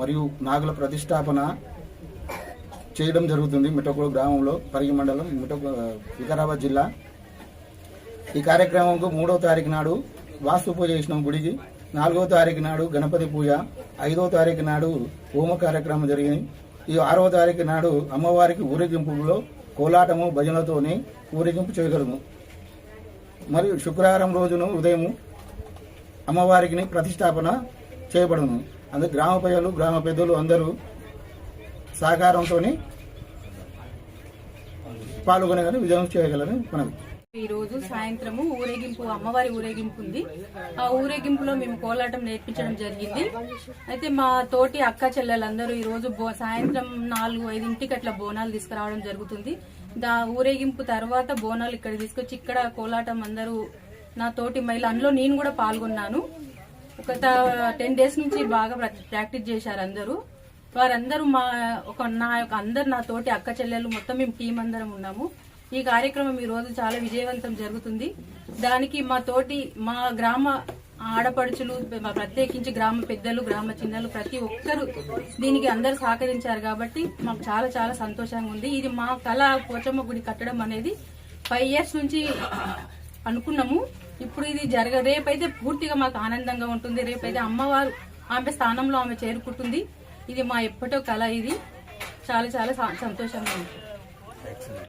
మరియు నాగుల ప్రతిష్టాపన చేయడం జరుగుతుంది మిఠకూరు గ్రామంలో పరిగి మండలం మిఠకు వికారాబాద్ జిల్లా. ఈ కార్యక్రమంకు మూడో తారీఖు నాడు వాస్తు పూజ చేసినాం గుడికి. నాలుగో తారీఖు నాడు గణపతి పూజ. ఐదో తారీఖు నాడు హోమ కార్యక్రమం జరిగింది. ఈ ఆరో తారీఖు నాడు అమ్మవారికి ఊరేగింపులో కోలాటము భజనలతోని ఊరేగింపు చేయగలము. మరియు శుక్రవారం రోజును ఉదయం అమ్మవారికి ప్రతిష్టాపన చేయబడును. అందరు గ్రామ ప్రజలు గ్రామ పెద్దలు అందరూ సహకారంతో పాల్గొనగానే విజయం చేయగలని మనవి ఈ రోజు సాయంత్రము ఊరేగింపు అమ్మవారి ఊరేగింపు ఉంది. ఆ ఊరేగింపులో మేము కోలాటం నేర్పించడం జరిగింది. అయితే మా తోటి అక్క చెల్లెలందరూ ఈ రోజు సాయంత్రం నాలుగు ఐదింటికి అట్లా బోనాలు తీసుకురావడం జరుగుతుంది. దా ఊరేగింపు తర్వాత బోనాలు ఇక్కడ తీసుకొచ్చి ఇక్కడ కోలాటం అందరూ నా తోటి మహిళ అందులో నేను కూడా పాల్గొన్నాను. ఒక టెన్ డేస్ నుంచి బాగా ప్రాక్టీస్ చేశారు అందరూ. వారందరూ మా ఒక నా యొక్క అందరు నా తోటి అక్క చెల్లెలు మొత్తం మేము టీం అందరం ఉన్నాము. ఈ కార్యక్రమం ఈ రోజు చాలా విజయవంతం జరుగుతుంది. దానికి మా తోటి మా గ్రామ ఆడపడుచులు మా ప్రత్యేకించి గ్రామ పెద్దలు గ్రామ చిన్నలు ప్రతి ఒక్కరు దీనికి అందరు సహకరించారు కాబట్టి మాకు చాలా చాలా సంతోషంగా ఉంది. ఇది మా కళ పోచమ్మ గుడి కట్టడం అనేది ఫైవ్ ఇయర్స్ నుంచి అనుకున్నాము. ఇప్పుడు ఇది జరగ రేపైతే పూర్తిగా మాకు ఆనందంగా ఉంటుంది. రేపైతే అమ్మవారు ఆమె స్థానంలో ఆమె చేరుకుంటుంది. ఇది మా ఎప్పటో కళ ఇది. చాలా చాలా సంతోషంగా ఉంటుంది